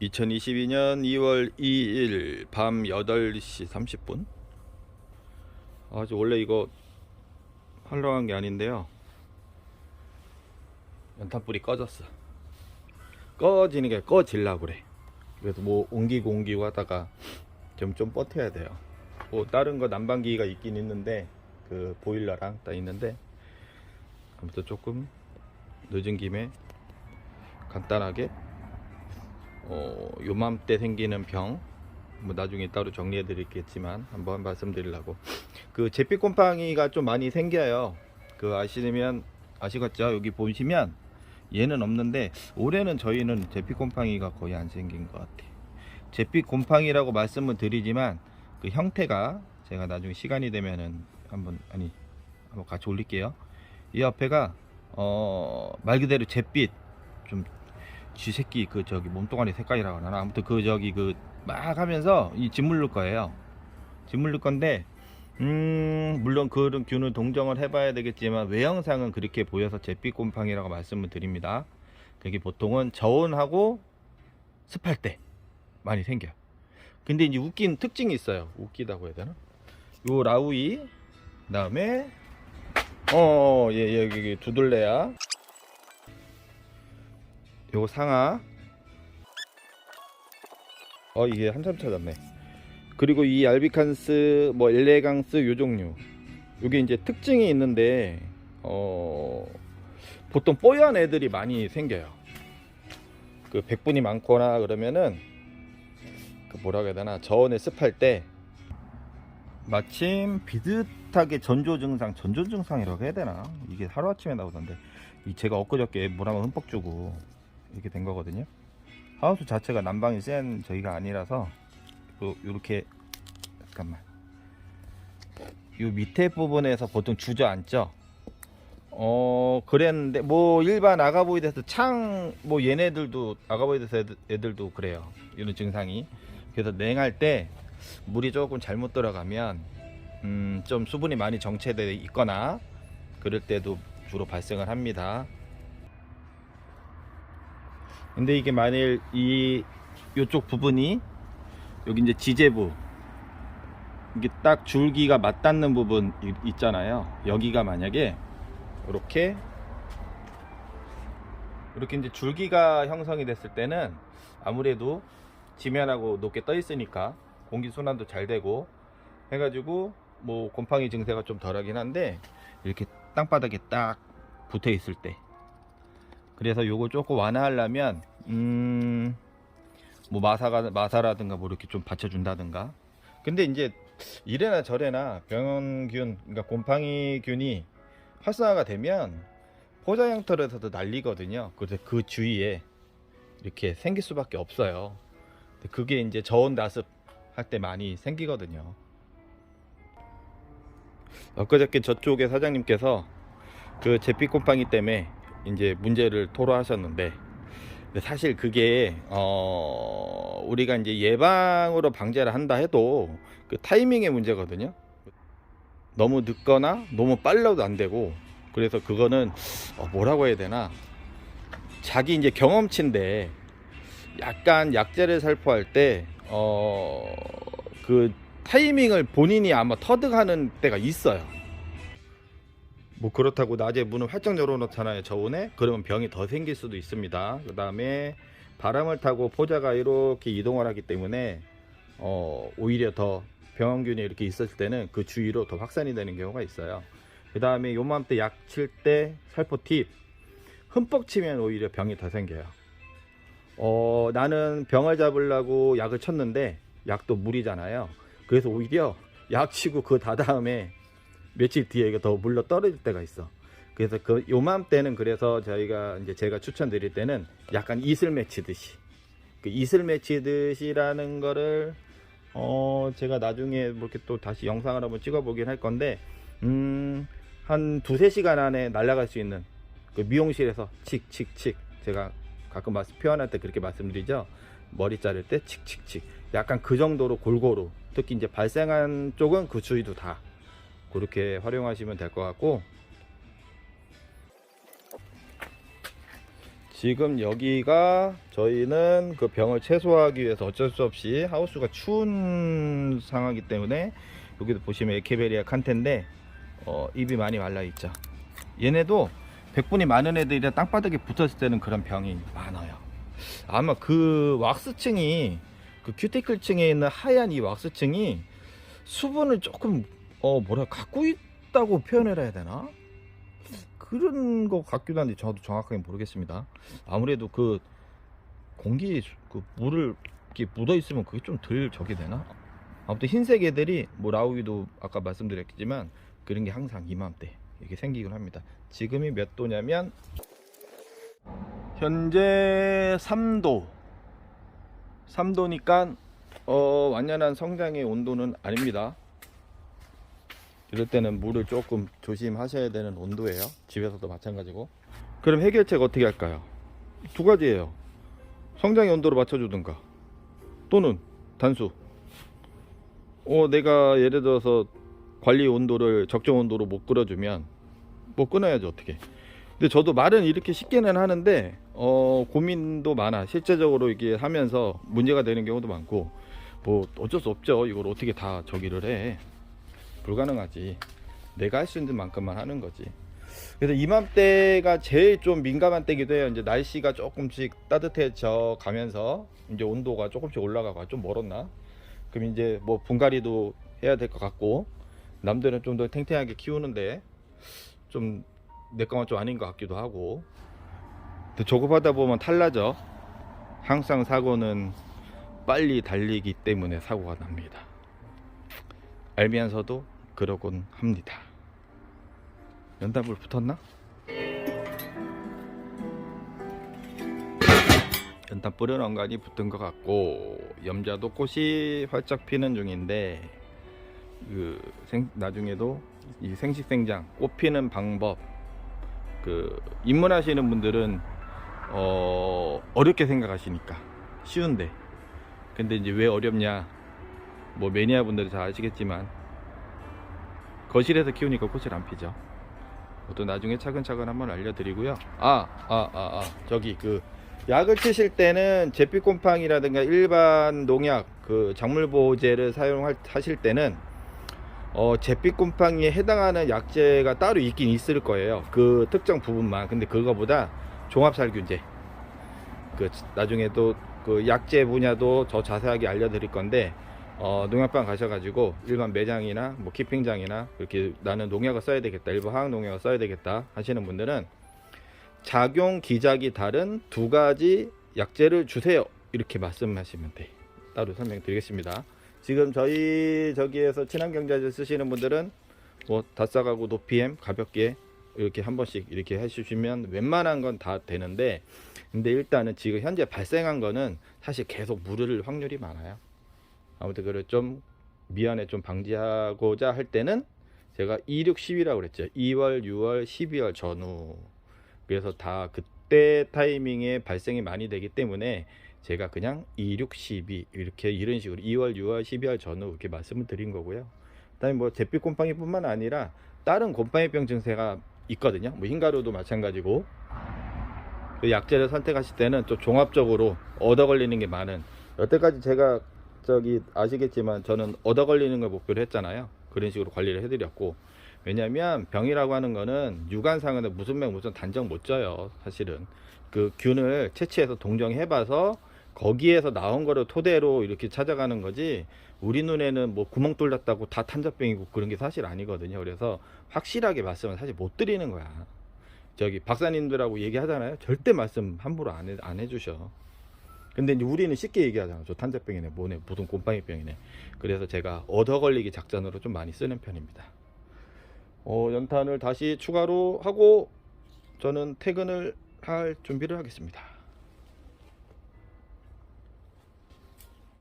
2022년 2월 2일 밤 8시 30분. 아주 원래 이거 하려고 한 게 아닌데요. 연탄불이 꺼졌어. 꺼지는 게 꺼질라 그래. 그래서 뭐 옮기고 옮기고 하다가 좀 좀 버텨야 돼요. 뭐 다른 거 난방기가 있긴 있는데 그 보일러랑 다 있는데 아무튼 조금 늦은 김에 간단하게 어, 요맘때 생기는 병, 뭐 나중에 따로 정리해 드리겠지만 한번 말씀드리려고. 그 제피 곰팡이가 좀 많이 생겨요. 그 아시면 아시겠죠? 여기 보시면 얘는 없는데 올해는 저희는 제피 곰팡이가 거의 안 생긴 것 같아. 제피 곰팡이라고 말씀을 드리지만 그 형태가 제가 나중에 시간이 되면은 한번 아니 한번 같이 올릴게요. 이 옆에가 어, 말 그대로 잿빛 좀 쥐새끼 그 저기 몸뚱아리 색깔이라고 하나? 아무튼 그 저기 그 막 하면서 이 짓물릴 거예요. 짓물릴 건데 음 물론 그런 균을 동정을 해봐야 되겠지만 외형상은 그렇게 보여서 잿빛 곰팡이라고 말씀을 드립니다. 그게 보통은 저온하고 습할 때 많이 생겨요. 근데 이제 웃긴 특징이 있어요. 웃기다고 해야 되나? 요 라우이 그 다음에 어예 여기 두들레야 요거 상하. 어 이게 한참 찾았네. 그리고 이 알비칸스 뭐 엘레강스 요 종류. 요게 이제 특징이 있는데 어 보통 뽀얀 애들이 많이 생겨요. 그 백분이 많거나 그러면은 그 뭐라 해야 되나? 저온에 습할 때 마침 비슷하게 전조 증상 전조 증상이라고 해야 되나? 이게 하루아침에 나오던데. 이 제가 엊그저께 물 한번 흠뻑 주고 이렇게 된 거거든요. 하우스 자체가 난방이 센 저희가 아니라서 요, 요렇게 잠깐만 요 밑에 부분에서 보통 주저앉죠. 어 그랬는데 뭐 일반 아가보이드에서 창 뭐 얘네들도 아가보이드에서 애들, 애들도 그래요. 이런 증상이 그래서 냉할 때 물이 조금 잘못 들어가면 음, 좀 수분이 많이 정체되어 있거나 그럴 때도 주로 발생을 합니다. 근데 이게 만일 이 요쪽 부분이 여기 이제 지제부 이게 딱 줄기가 맞닿는 부분 이- 있잖아요. 여기가 만약에 이렇게 이렇게 이제 줄기가 형성이 됐을 때는 아무래도 지면하고 높게 떠 있으니까 공기 순환도 잘 되고 해가지고 뭐 곰팡이 증세가 좀 덜하긴 한데 이렇게 땅바닥에 딱 붙어 있을 때 그래서 요거 조금 완화하려면 음 뭐 마사가 마사라든가 뭐 이렇게 좀 받쳐준다든가. 근데 이제 이래나 저래나 병원균 그러니까 곰팡이균이 활성화가 되면 포자 형태로서도 날리거든요. 그래서 그 주위에 이렇게 생길 수밖에 없어요. 그게 이제 저온 나습 할 때 많이 생기거든요. 엊그저께 저쪽에 사장님께서 그 제피 곰팡이 때문에 이제 문제를 토로하셨는데 사실 그게 어 우리가 이제 예방으로 방제를 한다 해도 그 타이밍의 문제거든요. 너무 늦거나 너무 빨라도 안 되고 그래서 그거는 어 뭐라고 해야 되나 자기 이제 경험치인데 약간 약재를 살포할 때 어 그 타이밍을 본인이 아마 터득하는 때가 있어요. 뭐 그렇다고 낮에 문을 활짝 열어놓잖아요 저온에. 그러면 병이 더 생길 수도 있습니다. 그 다음에 바람을 타고 포자가 이렇게 이동을 하기 때문에 어, 오히려 더 병원균이 이렇게 있었을 때는 그 주위로 더 확산이 되는 경우가 있어요. 그 다음에 요맘때 약 칠 때 살포 팁. 흠뻑 치면 오히려 병이 더 생겨요. 어, 나는 병을 잡으려고 약을 쳤는데 약도 물이잖아요. 그래서 오히려 약 치고 그 다다음에 며칠 뒤에 더 물러 떨어질 때가 있어. 그래서 그 요맘때는 그래서 저희가 이제 제가 추천드릴 때는 약간 이슬 맺히듯이. 그 이슬 맺히듯이라는 거를 어 제가 나중에 뭐 이렇게 또 다시 영상을 한번 찍어보긴 할 건데 음한 두세 시간 안에 날아갈 수 있는 그 미용실에서 칙칙칙 제가 가끔 말씀 표현할 때 그렇게 말씀드리죠. 머리 자를 때 칙칙칙. 약간 그 정도로 골고루. 특히 이제 발생한 쪽은 그 주위도 다 그렇게 활용하시면 될 것 같고 지금 여기가 저희는 그 병을 최소화하기 위해서 어쩔 수 없이 하우스가 추운 상황이기 때문에 여기도 보시면 에케베리아 칸텐데 어, 입이 많이 말라 있죠. 얘네도 백분이 많은 애들이 땅바닥에 붙었을 때는 그런 병이 많아요. 아마 그 왁스층이 그 큐티클층에 있는 하얀 이 왁스층이 수분을 조금 어 뭐라 갖고 있다고 표현을 해야 되나? 그런 거 같기도 한데 저도 정확하게 모르겠습니다. 아무래도 그 공기 그 물을 이렇게 묻어 있으면 그게 좀 덜 적이 되나? 아무튼 흰색 애들이 뭐 라우이도 아까 말씀드렸지만 그런 게 항상 이맘때 이게 생기곤 합니다. 지금이 몇 도냐면 현재 3도. 3도니까 어, 완연한 성장의 온도는 아닙니다. 이럴 때는 물을 조금 조심하셔야 되는 온도예요. 집에서도 마찬가지고. 그럼 해결책 어떻게 할까요? 두 가지예요. 성장의 온도를 맞춰주든가 또는 단수. 어, 내가 예를 들어서 관리 온도를 적정 온도로 못 끌어주면 못 끊어야죠 어떻게. 근데 저도 말은 이렇게 쉽게는 하는데 어, 고민도 많아. 실제적으로 이게 하면서 문제가 되는 경우도 많고 뭐 어쩔 수 없죠. 이걸 어떻게 다 저기를 해. 불가능하지. 내가 할 수 있는 만큼만 하는 거지. 그래서 이맘때가 제일 좀 민감한 때기도 해요. 이제 날씨가 조금씩 따뜻해져 가면서 이제 온도가 조금씩 올라가고 좀 멀었나? 그럼 이제 뭐 분갈이도 해야 될 것 같고 남들은 좀 더 탱탱하게 키우는데 좀 내 거만 좀 아닌 것 같기도 하고 또 조급하다 보면 탈나죠. 항상 사고는 빨리 달리기 때문에 사고가 납니다. 알면서도 그러곤 합니다. 연탄불 붙었나? 연탄불은 엉간히 붙은 것 같고 염자도 꽃이 활짝 피는 중인데 그 생, 나중에도 이 생식생장 꽃 피는 방법 그 입문하시는 분들은 어 어렵게 생각하시니까 쉬운데 근데 이제 왜 어렵냐 뭐 매니아 분들이 잘 아시겠지만 거실에서 키우니까 꽃을 안 피죠. 또 나중에 차근차근 한번 알려드리고요. 아, 아, 아, 아, 저기 그 약을 치실 때는 제피곰팡이라든가 일반 농약 그 작물보호제를 사용하실 때는 어, 제피곰팡이에 해당하는 약제가 따로 있긴 있을 거예요. 그 특정 부분만. 근데 그거보다 종합살균제. 그 나중에 또그 약제 분야도 더 자세하게 알려드릴 건데 어, 농약방 가셔가지고 일반 매장이나 뭐 키핑장이나 그렇게 나는 농약을 써야 되겠다 일부 화학 농약을 써야 되겠다 하시는 분들은 작용 기작이 다른 두 가지 약제를 주세요. 이렇게 말씀하시면 돼. 따로 설명드리겠습니다. 지금 저희 저기에서 친환경자재 쓰시는 분들은 뭐 다싸가고 노피엠 가볍게 이렇게 한 번씩 이렇게 해주시면 웬만한 건 다 되는데 근데 일단은 지금 현재 발생한 거는 사실 계속 물을 확률이 많아요 아무튼 그걸 좀 미연에 좀 방지하고자 할 때는 제가 2, 6, 10이라고 그랬죠. 2월, 6월, 12월 전후. 그래서 다 그때 타이밍에 발생이 많이 되기 때문에 제가 그냥 2, 6, 12 이렇게 이런 식으로 2월, 6월, 12월 전후 이렇게 말씀을 드린 거고요. 그다음에 뭐 잿빛 곰팡이뿐만 아니라 다른 곰팡이병 증세가 있거든요. 뭐 흰가루도 마찬가지고 그 약제를 선택하실 때는 또 종합적으로 얻어 걸리는 게 많은 여태까지 제가 저기 아시겠지만 저는 얻어 걸리는 걸 목표로 했잖아요. 그런 식으로 관리를 해드렸고 왜냐하면 병이라고 하는 거는 유관상은 무슨 병 무슨 단정 못 져요. 사실은 그 균을 채취해서 동정해봐서 거기에서 나온 거를 토대로 이렇게 찾아가는 거지 우리 눈에는 뭐 구멍 뚫렸다고 다 탄저병이고 그런 게 사실 아니거든요. 그래서 확실하게 말씀을 사실 못 드리는 거야. 저기 박사님들하고 얘기하잖아요. 절대 말씀 함부로 안, 해, 안 해주셔. 근데 이제 우리는 쉽게 얘기하잖아. 저 탄저병이네, 뭐네, 무슨 곰팡이병이네. 그래서 제가 얻어 걸리기 작전으로 좀 많이 쓰는 편입니다. 어, 연탄을 다시 추가로 하고 저는 퇴근을 할 준비를 하겠습니다.